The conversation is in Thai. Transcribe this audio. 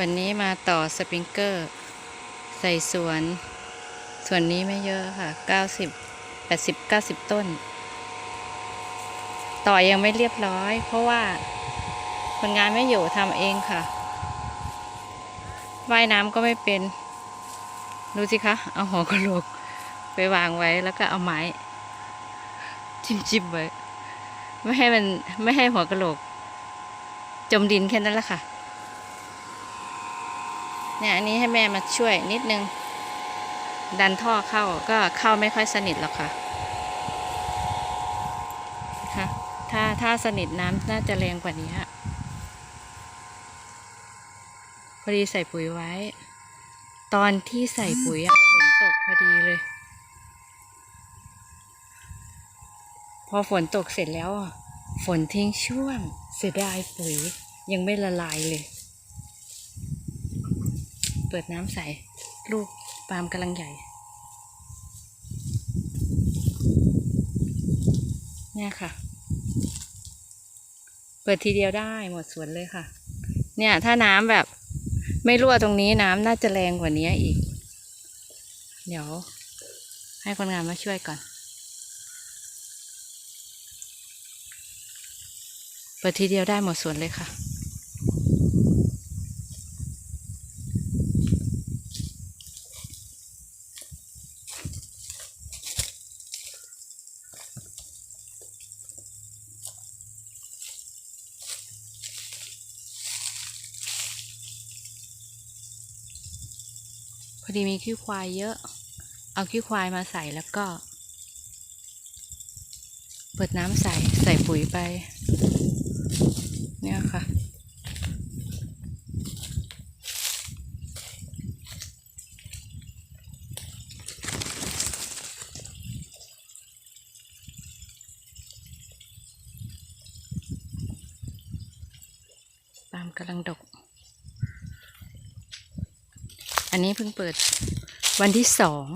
วันนี้มาต่อสปริงเกอร์ ใส่สวน ส่วนนี้ไม่เยอะค่ะ 90 80 90 ต้น ต่อยังไม่เรียบร้อย เพราะว่าคนงานไม่อยู่ทำเองค่ะ ว่ายน้ำก็ไม่เป็น ดูสิคะ เอาหัวกระโหลก ไปวางไว้แล้วก็เอาไม้ จิ้มๆไว้ ไม่ให้มันไม่ให้หัวกระโหลก จมดินแค่นั้นแหละค่ะ เนี่ยอันนี้ให้แม่มาช่วยนิดนึง ดันท่อเข้าก็เข้าไม่ค่อยสนิทหรอกค่ะค่ะถ้าถ้าสนิทน้ำน่าจะแรงกว่านี้ฮะพอดีใส่ปุ๋ยไว้ ตอนที่ใส่ปุ๋ยอะฝนตกพอดีเลย พอฝนตกเสร็จแล้ว ฝนทิ้งช่วงเสียดายปุ๋ยยังไม่ละลายเลย ปิดน้ำใส่ลูกปาล์มกำลังใหญ่ เนี่ยค่ะ เปิดทีเดียวได้หมดสวนเลยค่ะ เนี่ยถ้าน้ำแบบไม่รั่วตรงนี้น้ำน่าจะแรงกว่านี้อีก เดี๋ยว ให้คนงานมาช่วยก่อน เปิดทีเดียวได้หมดสวนเลยค่ะ พอดีมีขี้ควายเยอะ เอาขี้ควายมาใส่แล้วก็ เปิดน้ำใส่ใส่ปุ๋ยไป เนี่ยค่ะปามกำลังดก อันนี้เพิ่งเปิดวันที่สอง